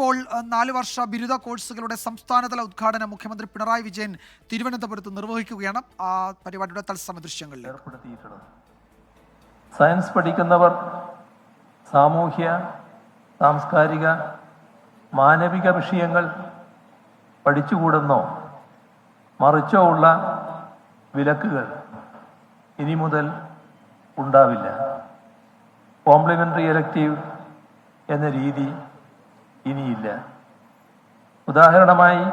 ഇപ്പോൾ നാല് വർഷ ബിരുദ കോഴ്സുകളുടെ സംസ്ഥാനതല ഉദ്ഘാടനം മുഖ്യമന്ത്രി പിണറായി വിജയൻ തിരുവനന്തപുരത്ത് നിർവഹിക്കുകയാണ്. ആ പരിപാടിയുടെ തത്സമ ദൃശ്യങ്ങളിൽ. സയൻസ് പഠിക്കുന്നവർ സാമൂഹ്യ സാംസ്കാരിക മാനവിക വിഷയങ്ങൾ പഠിച്ചുകൂടുന്നോ മറിച്ചോ ഉള്ള വിലക്കുകൾ ഇനി മുതൽ ഉണ്ടാവില്ല. കോംപ്ലിമെന്ററി എലക്റ്റീവ് എന്ന രീതി ഇനിയില്ല. ഉദാഹരണമായി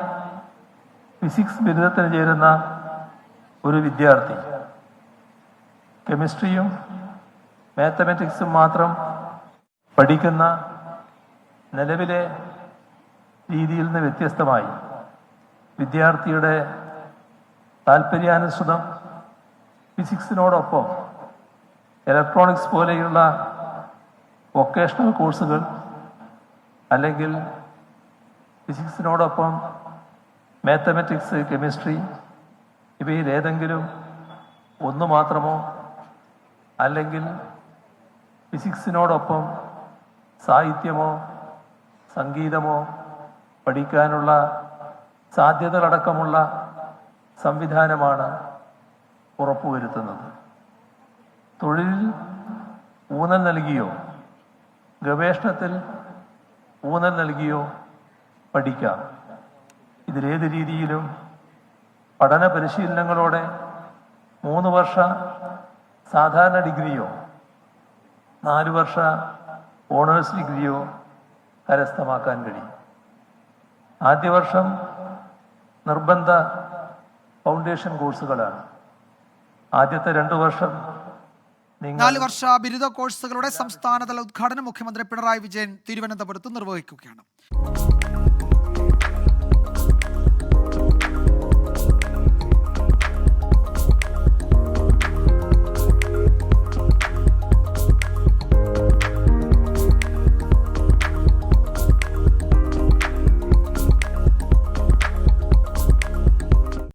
ഫിസിക്സ് ബിരുദത്തിന് ചേരുന്ന ഒരു വിദ്യാർത്ഥി. കെമിസ്ട്രിയും മാത്തമാറ്റിക്സും മാത്രം പഠിക്കുന്ന നിലവിലെ രീതിയിൽ നിന്ന് വ്യത്യസ്തമായി. വിദ്യാർത്ഥിയുടെ താല്പര്യാനുസൃതം ഫിസിക്സിനോടൊപ്പം ഇലക്ട്രോണിക്സ് പോലെയുള്ള വൊക്കേഷണൽ കോഴ്സുകൾ അല്ലെങ്കിൽ ഫിസിക്സിനോടൊപ്പം മാത്തമാറ്റിക്സ് കെമിസ്ട്രി ഇവയിൽ ഏതെങ്കിലും ഒന്ന് മാത്രമോ അല്ലെങ്കിൽ ഫിസിക്സിനോടൊപ്പം സാഹിത്യമോ സംഗീതമോ പഠിക്കാനുള്ള സാധ്യതകളടക്കമുള്ള സംവിധാനമാണ് ഉറപ്പുവരുത്തുന്നത്. തൊഴിലിൽ ഊന്നൽ നൽകിയോ ഗവേഷണത്തിൽ ഊന്നൽ നൽകിയോ? പഠിക്കാം. ഇതിലേത് രീതിയിലും പഠന പരിശീലനങ്ങളോടെ മൂന്ന് വർഷ സാധാരണ ഡിഗ്രിയോ നാല് വർഷ ഓണേഴ്സ് ഡിഗ്രിയോ കരസ്ഥമാക്കാൻ കഴിയും. ആദ്യ വർഷം നിർബന്ധ ഫൗണ്ടേഷൻ കോഴ്സുകളാണ്. ആദ്യത്തെ രണ്ട് വർഷം നാല് വർഷ ബിരുദ കോഴ്സുകളുടെ സംസ്ഥാനതല ഉദ്ഘാടനം മുഖ്യമന്ത്രി പിണറായി വിജയൻ തിരുവനന്തപുരത്ത് നിർവഹിക്കുകയാണ്.